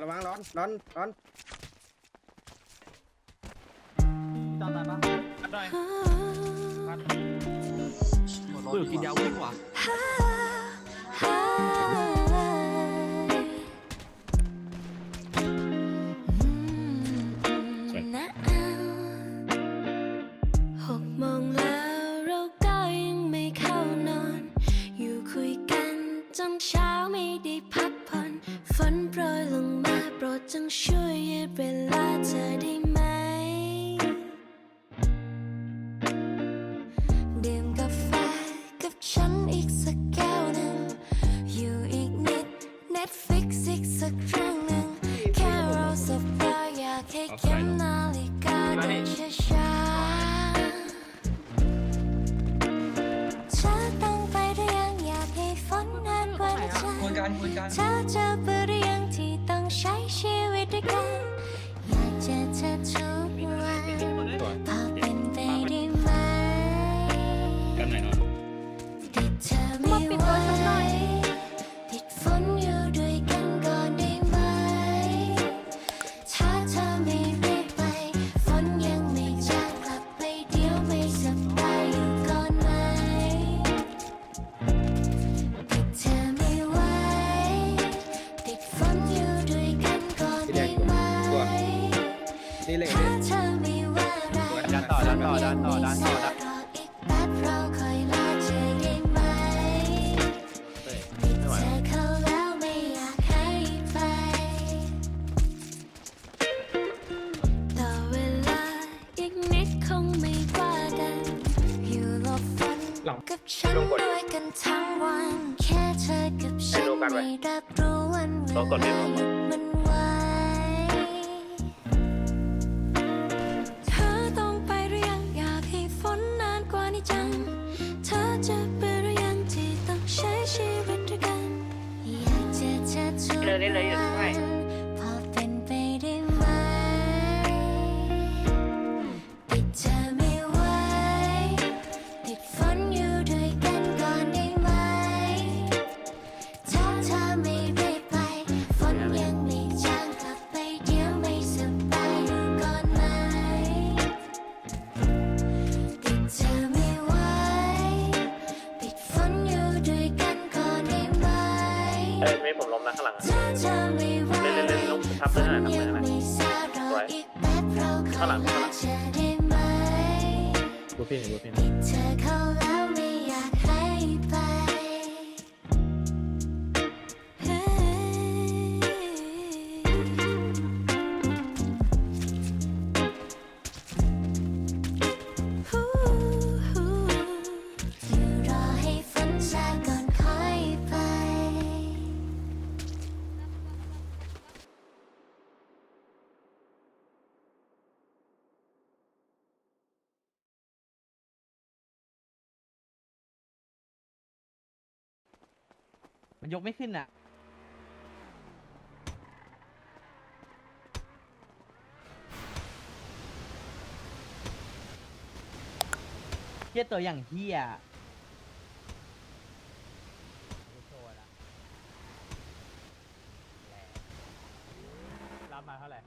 ระวังร้อนร้อนร้อนตอนตายปะได้เปิดกินยาวิ่งว่ะหกโมงแล้วเราก็ยังไม่เข้านอน อยู่คุยกันจนเช้าไม่ได้พักผ่อน ฝนโปรยลงมาโปร ดจงช่วยยืดเวลาเธอได้ไหม ดื่มกาแฟกับฉันอีกสักแก้วหนึ่งอยู่อีกนิด Netflix อีกสัก เธอจะเบื่อหรือยังที่ต้องใช้ชีวิตด้วยกัน นี่เลยถ้าเธอไม่ว่าอะไรดันต่อดันต่อดันต่อดันต่อดันรออีกแป๊บเราคอยลาเธอได้ไหมติดเธอเข้าแล้วไม่อยากให้ไปต่อเวลาอีกนิดคงไม่ว่ากันอยู่หลบฝนกับฉันด้วยกันทั้งวันแค่เธอกับฉันไม่รับรู้วันเวลาหยุดมันไว้เเอ้ยไม่ผมล้มนะข้างหลังถ้าเธอไม่ไหวเล่นเล่นเล่นลงทับฝเพื่อนนหน่อยทับยัเพื่อนหน่อยงไม่ซาดรออีกแป๊บเราคอยรอเธอได้ไหมบูพี่บูพี่ มันยกไม่ขึ้นอะ เฮียตัวอย่างเฮียรับมาเท่าไหร่